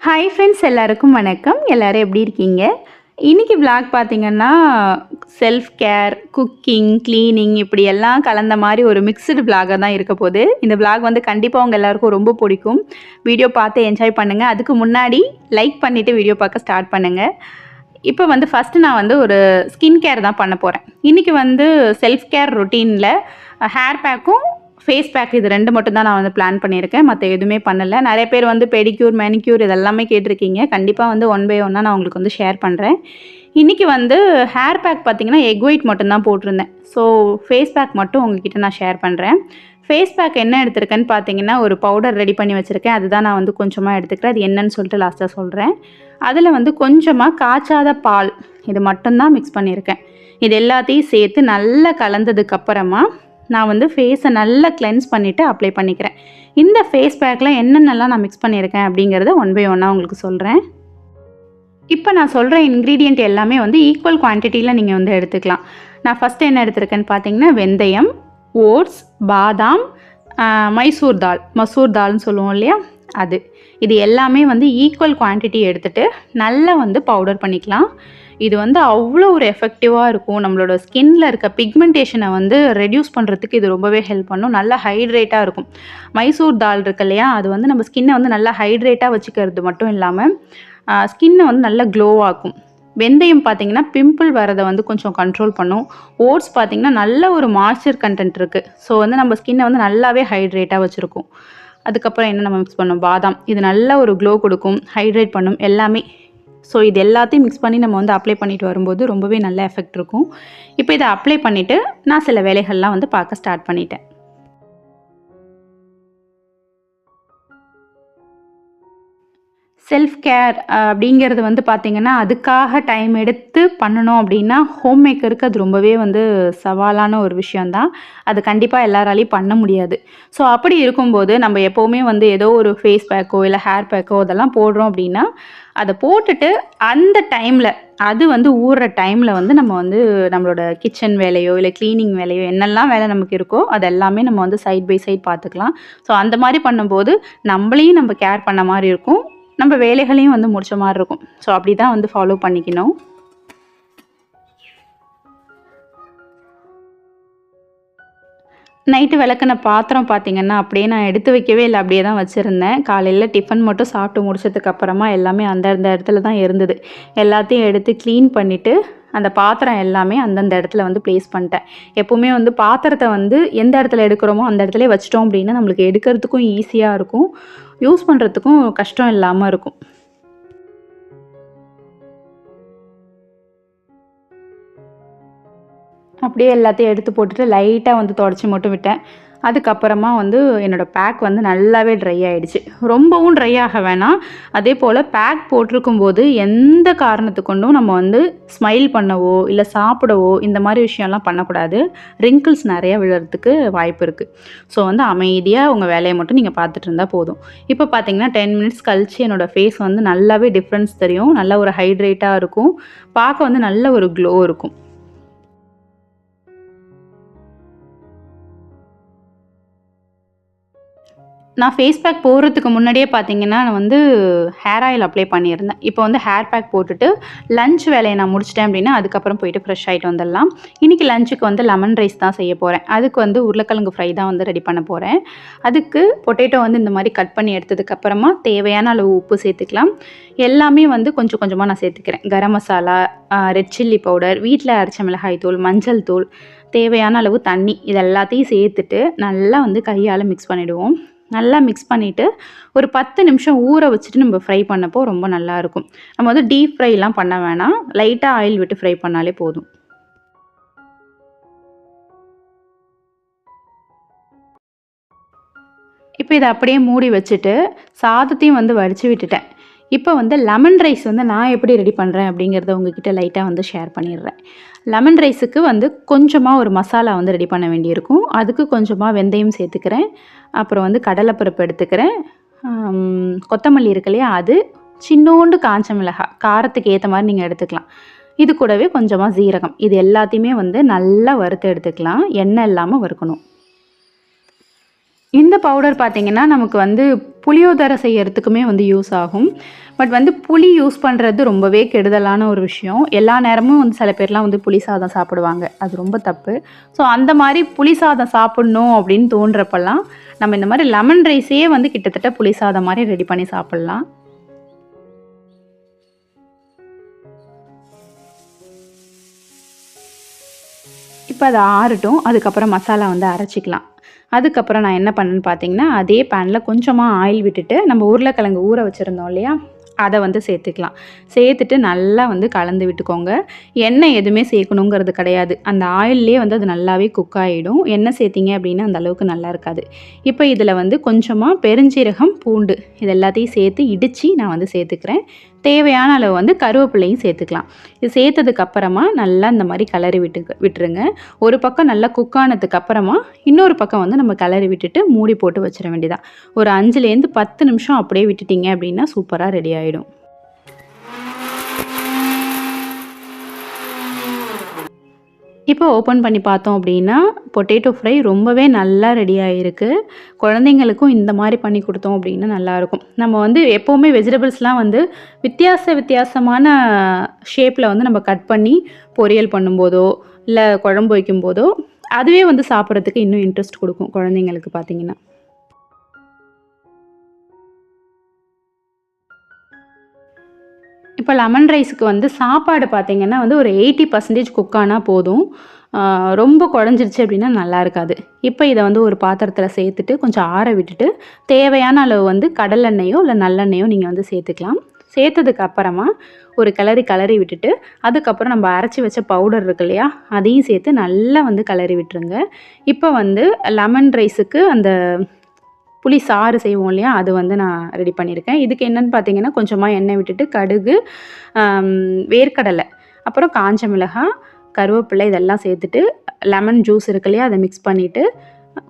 Hi friends எல்லாருக்கும் வணக்கம். எல்லாரும் எப்படி இருக்கீங்க? இன்றைக்கி விளாக் பார்த்தீங்கன்னா செல்ஃப் கேர் குக்கிங் க்ளீனிங் இப்படி எல்லாம் கலந்த மாதிரி ஒரு மிக்சடு விளாகாக தான் இருக்க போகுது. இந்த விளாக் வந்து கண்டிப்பாக உங்கள் எல்லாருக்கும் ரொம்ப பிடிக்கும். வீடியோ பார்த்து என்ஜாய் பண்ணுங்கள் அதுக்கு முன்னாடி லைக் பண்ணிவிட்டு வீடியோ பார்க்க ஸ்டார்ட் பண்ணுங்கள் இப்போ வந்து ஃபஸ்ட்டு நான் வந்து ஒரு ஸ்கின் கேர் தான் பண்ண போகிறேன் இன்றைக்கி வந்து செல்ஃப் கேர் ரொட்டீனில் ஹேர் பேக்கும் ஃபேஸ் பேக் இது ரெண்டு மட்டும் தான் நான் வந்து பிளான் பண்ணியிருக்கேன். மற்ற எதுவுமே பண்ணலை. நிறைய பேர் வந்து பெடிக்யூர் மேனிக்யூர் இதெல்லாமே கேட்டிருக்கீங்க. கண்டிப்பாக வந்து ஒன் பை ஒன்னாக நான் உங்களுக்கு வந்து ஷேர் பண்ணுறேன் இன்றைக்கி வந்து ஹேர் பேக் பார்த்தீங்கன்னா எக் ஒயிட் மட்டும்தான் போட்டிருந்தேன். ஸோ ஃபேஸ் பேக் மட்டும் உங்ககிட்ட நான் ஷேர் பண்ணுறேன் ஃபேஸ் பேக் என்ன எடுத்திருக்கேன்னு பார்த்தீங்கன்னா ஒரு பவுடர் ரெடி பண்ணி வச்சுருக்கேன். அதுதான் நான் வந்து கொஞ்சமாக எடுத்துக்கிறேன். அது என்னன்னு சொல்லிட்டு லாஸ்ட்டாக சொல்கிறேன் அதில் வந்து கொஞ்சமாக காய்ச்சாத பால் இது மட்டும்தான் மிக்ஸ் பண்ணியிருக்கேன். இது எல்லாத்தையும் சேர்த்து நல்லா கலந்ததுக்கப்புறமா நான் வந்து ஃபேஸை நல்லா கிளென்ஸ் பண்ணிவிட்டு அப்ளை பண்ணிக்கிறேன். இந்த ஃபேஸ் பேக்கில் என்னென்னலாம் நான் மிக்ஸ் பண்ணியிருக்கேன் அப்படிங்கிறத ஒன் பை ஒன்னாக உங்களுக்கு சொல்கிறேன் இப்போ நான் சொல்கிற இன்க்ரீடியண்ட் எல்லாமே வந்து ஈக்குவல் குவான்டிட்டியில் நீங்கள் வந்து எடுத்துக்கலாம். நான் ஃபஸ்ட்டு என்ன எடுத்திருக்கேன்னு பார்த்தீங்கன்னா வெந்தயம் ஓட்ஸ் பாதாம் மைசூர் தால் மசூர் தால்னு சொல்லுவோம் இல்லையா? அது. இது எல்லாமே வந்து ஈக்குவல் குவான்டிட்டி எடுத்துகிட்டு நல்லா வந்து பவுடர் பண்ணிக்கலாம். இது வந்து அவ்வளோ ஒரு எஃபெக்டிவாக இருக்கும். நம்மளோட ஸ்கின்ல இருக்க பிக்மெண்டேஷனை வந்து ரெடியூஸ் பண்ணுறதுக்கு இது ரொம்பவே ஹெல்ப் பண்ணும். நல்லா ஹைட்ரேட்டாக இருக்கும். மைசூர் தால் இருக்கு இல்லையா? அது வந்து நம்ம ஸ்கின்னை வந்து நல்லா ஹைட்ரேட்டாக வச்சுக்கிறது மட்டும் இல்லாமல் ஸ்கின்னை வந்து நல்லா க்ளோ வெந்தயம் பார்த்தீங்கன்னா பிம்பிள் வரதை வந்து கொஞ்சம் கண்ட்ரோல் பண்ணும். ஓட்ஸ் பார்த்தீங்கன்னா நல்ல ஒரு மாய்ச்சர் கண்டென்ட் இருக்குது ஸோ வந்து நம்ம ஸ்கின்னை வந்து நல்லாவே ஹைட்ரேட்டாக வச்சுருக்கும். அதுக்கப்புறம் என்ன நம்ம மிக்ஸ் பண்ணோம் பாதாம். இது நல்ல ஒரு க்ளோ கொடுக்கும். ஹைட்ரேட் பண்ணும். எல்லாமே ஸோ இது எல்லாத்தையும் மிக்ஸ் பண்ணி நம்ம வந்து அப்ளை பண்ணிட்டு வரும்போது ரொம்பவே நல்ல எஃபெக்ட் இருக்கும். இப்போ இதை அப்ளை பண்ணிவிட்டு நான் சில வேலைகள்லாம் வந்து பார்க்க ஸ்டார்ட் பண்ணிட்டேன். செல்ஃப் கேர் அப்படிங்கிறது வந்து பார்த்திங்கன்னா அதுக்காக டைம் எடுத்து பண்ணணும் அப்படின்னா ஹோம் மேக்கருக்கு அது ரொம்பவே வந்து சவாலான ஒரு விஷயந்தான் அது கண்டிப்பாக எல்லாராலையும் பண்ண முடியாது. ஸோ அப்படி இருக்கும்போது நம்ம எப்போவுமே வந்து ஏதோ ஒரு ஃபேஸ் பேக்கோ இல்லை ஹேர் பேக்கோ அதெல்லாம் போடுறோம் அப்படின்னா அதை போட்டுட்டு அந்த டைமில் அது வந்து ஊறுற டைமில் வந்து நம்ம வந்து நம்மளோட கிச்சன் வேலையோ இல்லை க்ளீனிங் வேலையோ என்னெல்லாம் வேலை நமக்கு இருக்கோ அது எல்லாமே நம்ம வந்து சைட் பை சைட் பார்த்துக்கலாம் ஸோ அந்த மாதிரி பண்ணும்போது நம்மளையும் நம்ம கேர் பண்ண மாதிரி இருக்கும். நம்ம வேலைகளையும் வந்து முடிச்ச மாதிரி இருக்கும். ஸோ அப்படி தான் வந்து ஃபாலோ பண்ணிக்கணும். நைட்டு விளக்குன பாத்திரம் பார்த்தீங்கன்னா அப்படியே நான் எடுத்து வைக்கவே இல்லை. அப்படியே தான் வச்சுருந்தேன். காலையில் டிஃபன் மட்டும் சாப்பிட்டு முடிச்சதுக்கு அப்புறமா எல்லாமே அந்தந்த இடத்துல தான் இருந்தது. எல்லாத்தையும் எடுத்து க்ளீன் பண்ணிவிட்டு அந்த பாத்திரம் எல்லாமே அந்தந்த இடத்துல வந்து ப்ளேஸ் பண்ணிட்டேன். எப்போவுமே வந்து பாத்திரத்தை வந்து எந்த இடத்துல எடுக்கிறோமோ அந்த இடத்துல வச்சிட்டோம் அப்படின்னா நம்மளுக்கு எடுக்கிறதுக்கும் ஈஸியாக இருக்கும். யூஸ் பண்ணுறதுக்கும் கஷ்டம் இல்லாமல் இருக்கும். அப்படியே எல்லாத்தையும் எடுத்து போட்டுட்டு லைட்டாக வந்து தொடச்சி மட்டும் விட்டேன். அதுக்கப்புறமா வந்து என்னோடய பேக் வந்து நல்லாவே ட்ரை ஆகிடுச்சு ரொம்பவும் ட்ரை ஆக வேணாம். அதே போல் பேக் போட்டிருக்கும் போது எந்த காரணத்து கொண்டும் நம்ம வந்து ஸ்மைல் பண்ணவோ இல்லை சாப்பிடவோ இந்த மாதிரி விஷயம்லாம் பண்ணக்கூடாது. ரிங்கிள்ஸ் நிறையா விழுறதுக்கு வாய்ப்பு இருக்குது ஸோ வந்து அமைதியாக உங்கள் வேலையை மட்டும் நீங்கள் பார்த்துட்டு இருந்தால் போதும். இப்போ பார்த்தீங்கன்னா டென் மினிட்ஸ் கழிச்சு என்னோடய ஃபேஸ் வந்து நல்லாவே டிஃப்ரென்ஸ் தெரியும். நல்ல ஒரு ஹைட்ரேட்டாக இருக்கும். பார்க்க வந்து நல்ல ஒரு க்ளோ இருக்கும். நான் ஃபேஸ் பேக் போடுறதுக்கு முன்னாடியே பார்த்தீங்கன்னா நான் வந்து ஹேர் ஆயில் அப்ளை பண்ணியிருந்தேன். இப்போ வந்து ஹேர் பேக் போட்டுட்டு லஞ்ச் வேலையை நான் முடிச்சிட்டேன் அப்படின்னா அதுக்கப்புறம் போயிட்டு ஃப்ரெஷ் ஆகிட்டு வந்துடலாம். இன்றைக்கி லஞ்சுக்கு வந்து லெமன் ரைஸ் தான் செய்ய போகிறேன் அதுக்கு வந்து உருளைக்கிழங்கு ஃப்ரை தான் வந்து ரெடி பண்ண போகிறேன் அதுக்கு பொட்டேட்டோ வந்து இந்த மாதிரி கட் பண்ணி எடுத்ததுக்கப்புறமா தேவையான அளவு உப்பு சேர்த்துக்கலாம். எல்லாமே வந்து கொஞ்சம் கொஞ்சமாக நான் சேர்த்துக்கிறேன். Garam masala red chilli powder வீட்டில் அரைச்ச மிளகாய் தூள் மஞ்சள் தூள் தேவையான அளவு தண்ணி இது எல்லாத்தையும் சேர்த்துட்டு நல்லா வந்து கையால் மிக்ஸ் பண்ணிவிடுவோம் நல்லா மிக்ஸ் பண்ணிவிட்டு ஒரு பத்து நிமிஷம் ஊற வச்சுட்டு நம்ம ஃப்ரை பண்ணப்போ ரொம்ப நல்லாயிருக்கும் நம்ம வந்து டீப் ஃப்ரைலாம் பண்ண வேணாம். லைட்டாக ஆயில் விட்டு ஃப்ரை பண்ணாலே போதும். இப்போ இதை அப்படியே மூடி வச்சுட்டு சாதத்தையும் வந்து வடித்து விட்டுட்டேன். இப்போ வந்து லெமன் ரைஸ் வந்து நான் எப்படி ரெடி பண்ணுறேன் அப்படிங்கிறத உங்ககிட்ட லைட்டாக வந்து ஷேர் பண்ணிடுறேன். லெமன் ரைஸுக்கு வந்து கொஞ்சமாக ஒரு மசாலா வந்து ரெடி பண்ண வேண்டியிருக்கும். அதுக்கு கொஞ்சமாக வெந்தயம் சேர்த்துக்கிறேன். அப்புறம் வந்து கடலைப்பருப்பு எடுத்துக்கிறேன். கொத்தமல்லி இருக்கு இல்லையா அது சின்னோண்டு காஞ்ச மிளகாய் காரத்துக்கு ஏற்ற மாதிரி நீங்கள் எடுத்துக்கலாம். இது கூடவே கொஞ்சமாக சீரகம். இது எல்லாத்தையுமே வந்து நல்லா வறுத்து எடுத்துக்கலாம். எண்ணெய் இல்லாமல் வறுக்கணும். இந்த பவுடர் பார்த்தீங்கன்னா நமக்கு வந்து புளியோதரை செய்யறதுக்குமே வந்து யூஸ் ஆகும். பட் வந்து புளி யூஸ் பண்ணுறது ரொம்பவே கெடுதலான ஒரு விஷயம். எல்லா நேரமும் வந்து சில பேர்லாம் வந்து புளி சாதம் சாப்பிடுவாங்க. அது ரொம்ப தப்பு. ஸோ அந்த மாதிரி புளி சாதம் சாப்பிட்ணும் அப்படின்னு தோன்றப்பெல்லாம் நம்ம இந்த மாதிரி லெமன் ரைஸே வந்து கிட்டத்தட்ட புளி சாதம் மாதிரி ரெடி பண்ணி சாப்பிட்லாம். இப்போ அது ஆறட்டும் அதுக்கப்புறம் மசாலா வந்து அரைச்சிக்கலாம். அதுக்கப்புறம் நான் என்ன பண்ணேன்னு பார்த்தீங்கன்னா அதே பேனில் கொஞ்சமாக ஆயில் விட்டுட்டு நம்ம உருளைக்கிழங்கு ஊற வச்சுருந்தோம் இல்லையா அதை வந்து சேர்த்துக்கலாம். சேர்த்துட்டு நல்லா வந்து கலந்து விட்டுக்கோங்க. எண்ணெய் எதுவுமே சேர்க்கணுங்கிறது கிடையாது. அந்த ஆயிலே வந்து அது நல்லாவே குக் ஆகிடும் எண்ணெய் சேர்த்திங்க அப்படின்னா அந்த அளவுக்கு நல்லா இருக்காது. இப்போ இதில் வந்து கொஞ்சமாக பெருஞ்சீரகம் பூண்டு இது எல்லாத்தையும் சேர்த்து இடித்து நான் வந்து சேர்த்துக்கிறேன். தேவையான அளவு வந்து கருவேப்பிலையும் சேர்த்துக்கலாம். இது சேர்த்ததுக்கு அப்புறமா நல்லா இந்த மாதிரி கலரி விட்டு விட்டுருங்க. ஒரு பக்கம் நல்லா குக் ஆனதுக்கு அப்புறமா இன்னொரு பக்கம் வந்து நம்ம கலரி விட்டுட்டு மூடி போட்டு வச்சிட வேண்டியதான் ஒரு அஞ்சுலேருந்து பத்து நிமிஷம் அப்படியே விட்டுட்டீங்க அப்படின்னா சூப்பராக ரெடி ஆகிடும் இப்போ ஓப்பன் பண்ணி பார்த்தோம் அப்படின்னா பொட்டேட்டோ ஃப்ரை ரொம்பவே நல்லா ரெடி ஆகிருக்கு குழந்தைங்களுக்கும் இந்த மாதிரி பண்ணி கொடுத்தோம் அப்படின்னா நல்லாயிருக்கும் நம்ம வந்து எப்போவுமே வெஜிடபிள்ஸ்லாம் வந்து வித்தியாச வித்தியாசமான ஷேப்பில் வந்து நம்ம கட் பண்ணி பொரியல் பண்ணும்போதோ இல்லை குழம்பு வைக்கும்போதோ அதுவே வந்து சாப்பிட்றதுக்கு இன்னும் இன்ட்ரெஸ்ட் கொடுக்கும் குழந்தைங்களுக்கு பார்த்தீங்கன்னா. இப்போ லெமன் ரைஸுக்கு வந்து சாப்பாடு பார்த்திங்கன்னா வந்து ஒரு எயிட்டி பர்சன்டேஜ் குக் ஆனால் போதும். ரொம்ப குழஞ்சிருச்சு அப்படின்னா நல்லா இருக்காது. இப்போ இதை வந்து ஒரு பாத்திரத்தில் சேர்த்துட்டு கொஞ்சம் ஆற விட்டுட்டு தேவையான அளவு வந்து கடலெண்ணெயோ இல்லை நல்லெண்ணெயோ நீங்கள் வந்து சேர்த்துக்கலாம். சேர்த்ததுக்கு அப்புறமா ஒரு கிளறி கிளறி விட்டுட்டு அதுக்கப்புறம் நம்ம அரைச்சி வச்ச பவுடர் இருக்கு இல்லையா அதையும் சேர்த்து நல்லா வந்து கிளறி விட்டுருங்க. இப்போ வந்து லெமன் ரைஸுக்கு அந்த புளி சாறு செய்வோம் இல்லையா? அது வந்து நான் ரெடி பண்ணியிருக்கேன். இதுக்கு என்னென்னு பார்த்தீங்கன்னா கொஞ்சமாக எண்ணெய் விட்டுட்டு கடுகு வேர்க்கடலை அப்புறம் காஞ்ச மிளகாய் கருவேப்பிலை இதெல்லாம் சேர்த்துட்டு லெமன் ஜூஸ் இருக்கு இல்லையா? அதை மிக்ஸ் பண்ணிவிட்டு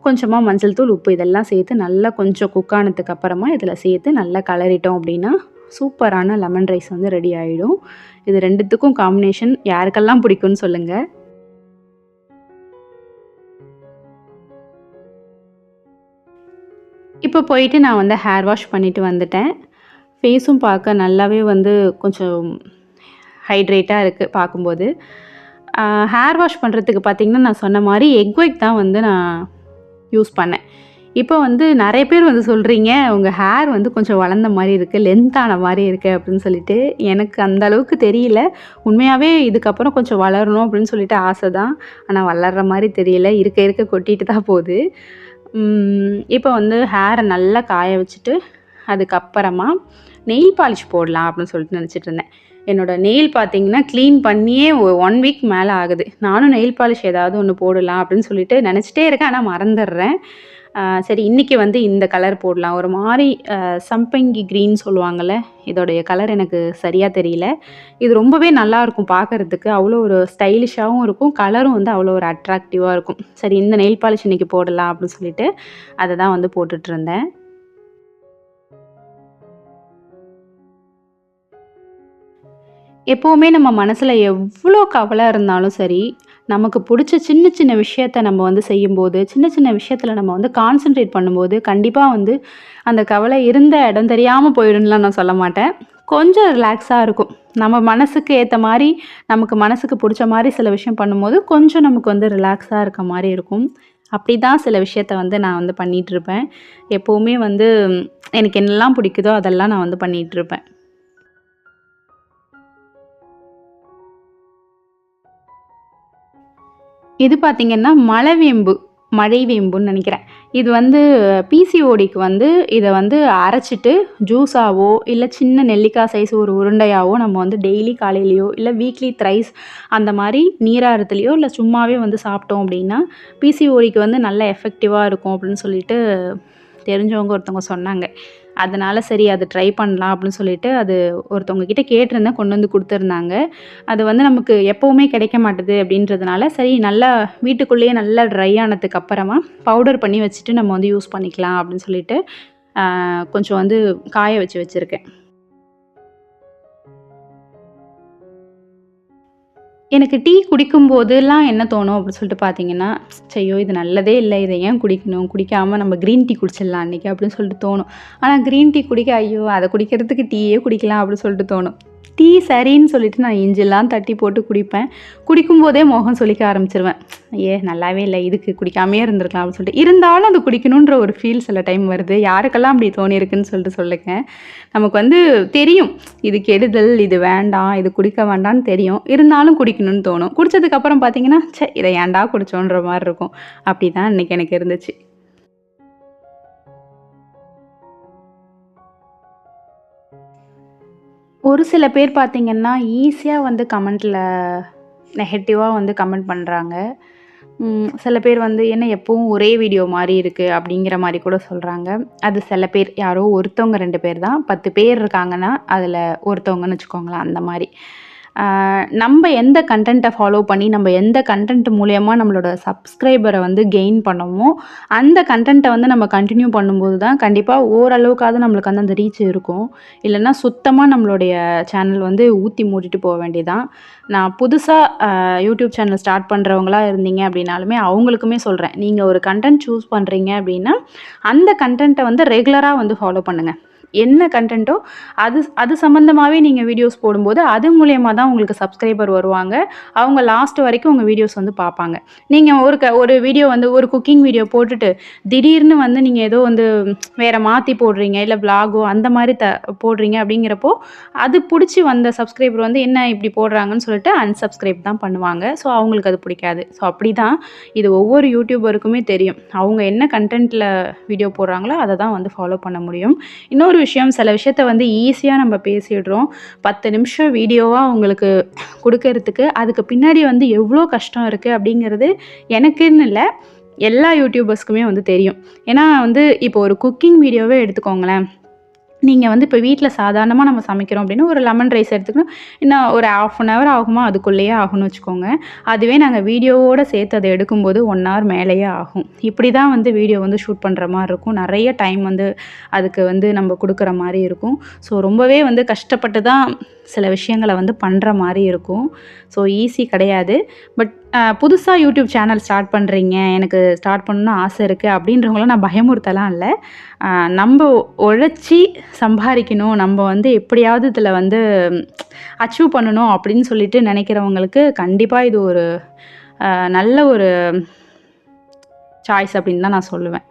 கொஞ்சமாக மஞ்சள் தூள் உப்பு இதெல்லாம் சேர்த்து நல்லா கொஞ்சம் குக் ஆனதுக்கு அப்புறமா இதில் சேர்த்து நல்லா கலரிட்டோம் அப்படின்னா சூப்பரான லெமன் ரைஸ் வந்து ரெடி ஆகிடும் இது ரெண்டுத்துக்கும் காம்பினேஷன் யாருக்கெல்லாம் பிடிக்கும்னு சொல்லுங்கள் இப்போ போயிட்டு நான் வந்து ஹேர் வாஷ் பண்ணிட்டு வந்துட்டேன். ஃபேஸும் பார்க்க நல்லாவே வந்து கொஞ்சம் ஹைட்ரேட்டாக இருக்குது பார்க்கும்போது. ஹேர் வாஷ் பண்ணுறதுக்கு பார்த்திங்கன்னா நான் சொன்ன மாதிரி எக் ஒயிட் தான் வந்து நான் யூஸ் பண்ணேன். இப்போ வந்து நிறைய பேர் வந்து சொல்கிறீங்க உங்கள் ஹேர் வந்து கொஞ்சம் வளர்ந்த மாதிரி இருக்குது லென்த்தான மாதிரி இருக்குது அப்படின்னு சொல்லிட்டு. எனக்கு அந்த அளவுக்கு தெரியல. உண்மையாகவே இதுக்கப்புறம் கொஞ்சம் வளரணும் அப்படின்னு சொல்லிட்டு ஆசை தான். ஆனால் வளர்கிற மாதிரி தெரியல. இருக்க இருக்க கொட்டிட்டு தான் போகுது. இப்போ வந்து ஹேரை நல்லா காய வச்சுட்டு அதுக்கப்புறமா நெயில் பாலிஷ் போடலாம் அப்படின்னு சொல்லிட்டு நினச்சிட்டு இருந்தேன். என்னோட நெயில் பார்த்தீங்கன்னா க்ளீன் பண்ணியே ஒன் வீக் மேலே ஆகுது. நானும் நெயில் பாலிஷ் ஏதாவது ஒன்று போடலாம் அப்படின்னு சொல்லிட்டு நினச்சிட்டே இருக்கேன். ஆனால் மறந்துடுறேன். சரி இன்றைக்கி வந்து இந்த கலர் போடலாம். ஒரு மாதிரி சம்பங்கி க்ரீன் சொல்லுவாங்கள்ல இதோடைய கலர் எனக்கு சரியாக தெரியல. இது ரொம்பவே நல்லா இருக்கும் பார்க்கறதுக்கு அவ்வளோ ஒரு ஸ்டைலிஷாகவும் இருக்கும். கலரும் வந்து அவ்வளோ ஒரு அட்ராக்டிவாக இருக்கும். சரி இந்த நெயில் பாலிஷ் இன்றைக்கி போடலாம் அப்படின்னு சொல்லிட்டு அதை தான் வந்து போட்டுட்டு இருந்தேன். எப்போவுமே நம்ம மனசில் எவ்வளோ கவலை இருந்தாலும் சரி நமக்கு பிடிச்ச சின்ன சின்ன விஷயத்த நம்ம வந்து செய்யும்போது சின்ன சின்ன விஷயத்தில் நம்ம வந்து கான்சென்ட்ரேட் பண்ணும்போது கண்டிப்பாக வந்து அந்த கவலை இருந்த இடம் தெரியாமல் போயிடும்லாம் நான் சொல்ல மாட்டேன். கொஞ்சம் ரிலாக்ஸாக இருக்கும். நம்ம மனசுக்கு ஏற்ற மாதிரி நமக்கு மனசுக்கு பிடிச்ச மாதிரி சில விஷயம் பண்ணும்போது கொஞ்சம் நமக்கு வந்து ரிலாக்ஸாக இருக்க மாதிரி இருக்கும். அப்படி தான் சில விஷயத்த வந்து நான் வந்து பண்ணிகிட்ருப்பேன் எப்போவுமே வந்து எனக்கு என்னெல்லாம் பிடிக்குதோ அதெல்லாம் நான் வந்து பண்ணிகிட்ருப்பேன் இது பார்த்திங்கன்னா மலைவேம்பு மழைவேம்புன்னு நினைக்கிறேன். இது வந்து பிசிஓடிக்கு வந்து இதை வந்து அரைச்சிட்டு ஜூஸாவோ இல்லை சின்ன நெல்லிக்காய் சைஸ் ஒரு உருண்டையாவோ நம்ம வந்து டெய்லி காலையிலையோ இல்லை வீக்லி த்ரைஸ் அந்த மாதிரி நீராரத்துலேயோ இல்லை சும்மாவே வந்து சாப்பிட்டோம் அப்படின்னா பிசிஓடிக்கு வந்து நல்ல எஃபெக்டிவாக இருக்கும் அப்படின்னு சொல்லிட்டு தெரிஞ்சவங்க ஒருத்தவங்க சொன்னாங்க. அதனால் சரி அது ட்ரை பண்ணலாம் அப்படின்னு சொல்லிட்டு அது ஒருத்தவங்க கிட்ட கேட்டிருந்தேன் கொண்டு வந்து கொடுத்துருந்தாங்க. அது வந்து நமக்கு எப்போவுமே கிடைக்க மாட்டுது அப்படின்றதுனால சரி நல்லா வீட்டுக்குள்ளேயே நல்லா ட்ரை ஆனதுக்கு அப்புறமா பவுடர் பண்ணி வச்சுட்டு நம்ம வந்து யூஸ் பண்ணிக்கலாம் அப்படின்னு சொல்லிட்டு கொஞ்சம் வந்து காய வச்சு வச்சுருக்கேன். எனக்கு டீ குடிக்கும்போதெல்லாம் என்ன தோணும் அப்படின்னு சொல்லிட்டு பார்த்தீங்கன்னா செய்யோ இது நல்லதே இல்லை. இதை ஏன் குடிக்கணும்? குடிக்காமல் நம்ம க்ரீன் டீ குடிச்சிடலாம் அன்றைக்கி அப்படின்னு சொல்லிட்டு தோணும். ஆனால் க்ரீன் டீ குடிக்க ஐயோ அதை குடிக்கிறதுக்கு டீயே குடிக்கலாம் அப்படின்னு சொல்லிட்டு தோணும். டீ சரின்னு சொல்லிட்டு நான் இஞ்சிலாம் தட்டி போட்டு குடிப்பேன். குடிக்கும்போதே மோகம் சொல்லிக்க ஆரம்பிச்சிருவேன். ஏ நல்லாவே இல்லை இதுக்கு குடிக்காமே இருந்திருக்கலாம் அப்படின்னு சொல்லிட்டு. இருந்தாலும் அது குடிக்கணுன்ற ஒரு ஃபீல் சில டைம் வருது. யாருக்கெல்லாம் அப்படி தோணியிருக்குன்னு சொல்லிட்டு சொல்லுங்க. நமக்கு வந்து தெரியும். இது கெடுதல் இது வேண்டாம் இது குடிக்க வேண்டாம்னு தெரியும். இருந்தாலும் குடிக்கணும்னு தோணும். குடிச்சதுக்கப்புறம் பார்த்தீங்கன்னா சே இதை ஏன்டா குடிச்சோன்ற மாதிரி இருக்கும். அப்படி தான் இன்றைக்கி எனக்கு இருந்துச்சு. ஒரு சில பேர் பார்த்திங்கன்னா ஈஸியாக வந்து கமெண்ட்டில் நெகட்டிவாக வந்து கமெண்ட் பண்ணுறாங்க சில பேர் வந்து என்ன எப்பவும் ஒரே வீடியோ மாதிரி இருக்குது அப்படிங்கிற மாதிரி கூட சொல்கிறாங்க அது சில பேர் யாரோ ஒருத்தவங்க ரெண்டு பேர் தான். பத்து பேர் இருக்காங்கன்னா அதில் ஒருத்தவங்கன்னு வச்சுக்கோங்களேன் அந்த மாதிரி. நம்ம எந்த கண்டென்ட்டை ஃபாலோ பண்ணி நம்ம எந்த கண்டென்ட் மூலயமா நம்மளோட சப்ஸ்கிரைபரை வந்து கெயின் பண்ணோமோ அந்த கண்டென்ட்டை வந்து நம்ம கண்டினியூ பண்ணும்போது தான் கண்டிப்பாக ஓரளவுக்காவது நம்மளுக்கு வந்து அந்த ரீச் இருக்கும். இல்லைன்னா சுத்தமாக நம்மளுடைய சேனல் வந்து ஊற்றி மூடிட்டு போக வேண்டியதான் நான் புதுசாக யூடியூப் சேனல் ஸ்டார்ட் பண்ணுறவங்களா இருந்தீங்க அப்படின்னாலுமே அவங்களுக்குமே சொல்கிறேன் நீங்கள் ஒரு கண்டென்ட் சூஸ் பண்ணுறீங்க அப்படின்னா அந்த கண்டென்ட்டை வந்து ரெகுலராக வந்து ஃபாலோ பண்ணுங்கள் என்ன கண்டென்ட்டோ அது அது சம்மந்தமாகவே நீங்கள் வீடியோஸ் போடும்போது அது மூலியமாக தான் உங்களுக்கு சப்ஸ்கிரைபர் வருவாங்க. அவங்க லாஸ்ட் வரைக்கும் உங்கள் வீடியோஸ் வந்து பார்ப்பாங்க. நீங்கள் ஒரு க ஒரு வீடியோ வந்து ஒரு குக்கிங் வீடியோ போட்டுட்டு திடீர்னு வந்து நீங்கள் ஏதோ வந்து வேறு மாற்றி போடுறீங்க இல்லை vlog-ஓ அந்த மாதிரி த போடுறீங்க அப்படிங்கிறப்போ அது பிடிச்சி வந்த சப்ஸ்கிரைபர் வந்து என்ன இப்படி போடுறாங்கன்னு சொல்லிட்டு அன்சப்ஸ்கிரைப் தான் பண்ணுவாங்க. ஸோ அவங்களுக்கு அது பிடிக்காது. ஸோ அப்படி தான் இது ஒவ்வொரு யூடியூபருக்குமே தெரியும். அவங்க என்ன கண்டென்ட்டில் வீடியோ போடுறாங்களோ அதை தான் வந்து ஃபாலோ பண்ண முடியும். இன்னொரு விஷயம் சில விஷயத்த வந்து ஈஸியாக நம்ம பேசிடுறோம். பத்து நிமிஷம் வீடியோவாக உங்களுக்கு கொடுக்கறதுக்கு அதுக்கு பின்னாடி வந்து எவ்வளோ கஷ்டம் இருக்குது அப்படிங்கிறது எனக்குன்னு இல்லை எல்லா யூடியூபர்ஸ்க்குமே வந்து தெரியும். ஏன்னா வந்து இப்போ ஒரு குக்கிங் வீடியோவே எடுத்துக்கோங்களேன். நீங்கள் வந்து இப்போ வீட்டில் சாதாரணமாக நம்ம சமைக்கிறோம் அப்படின்னா ஒரு லெமன் ரைஸ் எடுத்துக்கணும். இன்னும் ஒரு ஆஃப் அன் ஹவர் ஆகுமா? அதுக்குள்ளேயே ஆகும்னு வச்சுக்கோங்க. அதுவே நாங்கள் வீடியோவோடு சேர்த்து அதை எடுக்கும்போது ஒன் ஹவர் மேலேயே ஆகும். இப்படி தான் வந்து வீடியோ வந்து ஷூட் பண்ணுற மாதிரி இருக்கும். நிறைய டைம் வந்து அதுக்கு வந்து நம்ம கொடுக்குற மாதிரி இருக்கும். ஸோ ரொம்பவே வந்து கஷ்டப்பட்டு தான் சில விஷயங்களை வந்து பண்ணுற மாதிரி இருக்கும். ஸோ ஈஸி கிடையாது. பட் புதுசாக யூடியூப் சேனல் ஸ்டார்ட் பண்ணுறீங்க எனக்கு ஸ்டார்ட் பண்ணணும்னு ஆசை இருக்குது அப்படின்றவங்கள நான் பயமுறுத்தலாம் இல்லை. நம்ம உழைச்சி சம்பாதிக்கணும். நம்ம வந்து எப்படியாவது இதில் வந்து அச்சீவ் பண்ணணும் அப்படின்னு சொல்லிட்டு நினைக்கிறவங்களுக்கு கண்டிப்பாக இது ஒரு நல்ல ஒரு சாய்ஸ் அப்படின்னு தான் நான் சொல்லுவேன்.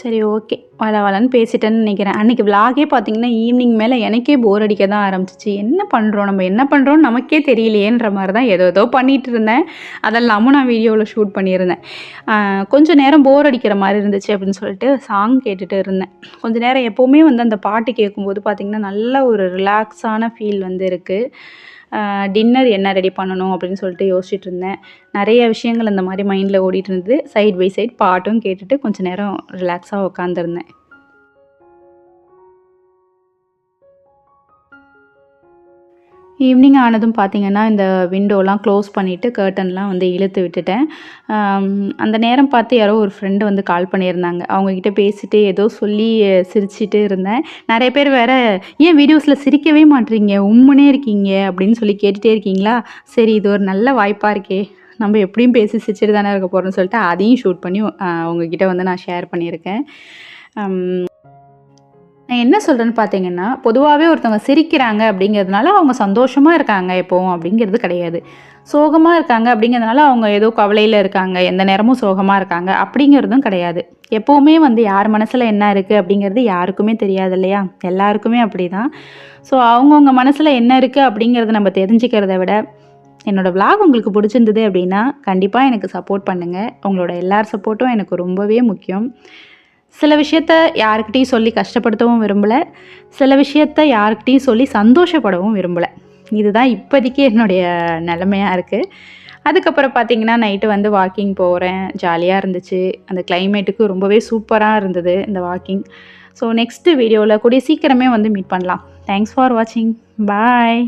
சரி ஓகே. வள வளன்னு பேசிட்டேன்னு நினைக்கிறேன். அன்றைக்கி விலாகே பார்த்தீங்கன்னா ஈவினிங் மேலே எனக்கே போர் அடிக்க தான் ஆரம்பிச்சிச்சு. என்ன பண்ணுறோம் நம்ம? என்ன பண்ணுறோம்னு நமக்கே தெரியலையேன்ற மாதிரி தான் ஏதோ ஏதோ பண்ணிகிட்டு இருந்தேன். அதெல்லாமும் நான் வீடியோவில் ஷூட் பண்ணியிருந்தேன். கொஞ்சம் நேரம் போர் அடிக்கிற மாதிரி இருந்துச்சு அப்படின்னு சொல்லிட்டு சாங் கேட்டுட்டு இருந்தேன். கொஞ்சம் நேரம் எப்போவுமே வந்து அந்த பாட்டு கேட்கும்போது பார்த்திங்கன்னா நல்ல ஒரு ரிலாக்ஸான ஃபீல் வந்து இருக்குது டின்னர் என்ன ரெடி பண்ணணும் அப்படின்னு சொல்லிட்டு யோசிச்சுட்டு இருந்தேன். நிறைய விஷயங்கள் அந்த மாதிரி மைண்டில் ஓடிட்டு இருந்தது. சைட் பை சைட் பாட்டும் கேட்டுட்டு கொஞ்சம் நேரம் ரிலாக்ஸாக உட்காந்துருந்தேன் ஈவினிங் ஆனதும் பார்த்தீங்கன்னா இந்த விண்டோலாம் க்ளோஸ் பண்ணிவிட்டு கர்ட்டன்லாம் வந்து இழுத்து விட்டுட்டேன். அந்த நேரம் பார்த்து யாரோ ஒரு ஃப்ரெண்டு வந்து கால் பண்ணியிருந்தாங்க. அவங்கக்கிட்ட பேசிட்டு ஏதோ சொல்லி சிரிச்சிட்டு இருந்தேன். நிறைய பேர் வேறு ஏன் வீடியோஸில் சிரிக்கவே மாட்றீங்க? உம்முனே இருக்கீங்க. அப்படின்னு சொல்லி கேட்டுகிட்டே இருக்கீங்களா? சரி இது ஒரு நல்ல வாய்ப்பாக இருக்கே. நம்ம எப்படியும் பேசி சிரிச்சிட்டு தானே இருக்க போகிறோம்னு சொல்லிட்டு அதையும் ஷூட் பண்ணி உங்ககிட்ட வந்து நான் ஷேர் பண்ணியிருக்கேன். நான் என்ன சொல்கிறேன்னு பார்த்தீங்கன்னா பொதுவாகவே ஒருத்தவங்க சிரிக்கிறாங்க அப்படிங்கிறதுனால அவங்க சந்தோஷமாக இருக்காங்க எப்போவும் அப்படிங்கிறது கிடையாது. சோகமாக இருக்காங்க அப்படிங்கிறதுனால அவங்க ஏதோ கவலையில் இருக்காங்க எந்த நேரமும் சோகமாக இருக்காங்க அப்படிங்கிறதும் கிடையாது. எப்போவுமே வந்து யார் மனசில் என்ன இருக்குது அப்படிங்கிறது யாருக்குமே தெரியாது இல்லையா? எல்லாருக்குமே அப்படி தான் ஸோ அவங்கவுங்க மனசில் என்ன இருக்குது அப்படிங்கிறத நம்ம தெரிஞ்சுக்கிறத விட என்னோடய விளாக் உங்களுக்கு பிடிச்சிருந்தது அப்படின்னா கண்டிப்பாக எனக்கு சப்போர்ட் பண்ணுங்கள் உங்களோட எல்லார் சப்போர்ட்டும் எனக்கு ரொம்பவே முக்கியம். சில விஷயத்த யாருக்கிட்டையும் சொல்லி கஷ்டப்படுத்தவும் விரும்பலை. சில விஷயத்த யாருக்கிட்டையும் சொல்லி சந்தோஷப்படவும் விரும்பலை. இதுதான் இப்போதைக்கு என்னுடைய நிலமையாக இருக்குது அதுக்கப்புறம் பார்த்திங்கன்னா நைட்டு வந்து வாக்கிங் போகிறேன் ஜாலியாக இருந்துச்சு. அந்த கிளைமேட்டுக்கு ரொம்பவே சூப்பராக இருந்தது இந்த வாக்கிங் ஸோ நெக்ஸ்ட்டு வீடியோவில் கூடிய சீக்கிரமே வந்து மீட் பண்ணலாம். தேங்க்ஸ் ஃபார் வாட்சிங் பாய்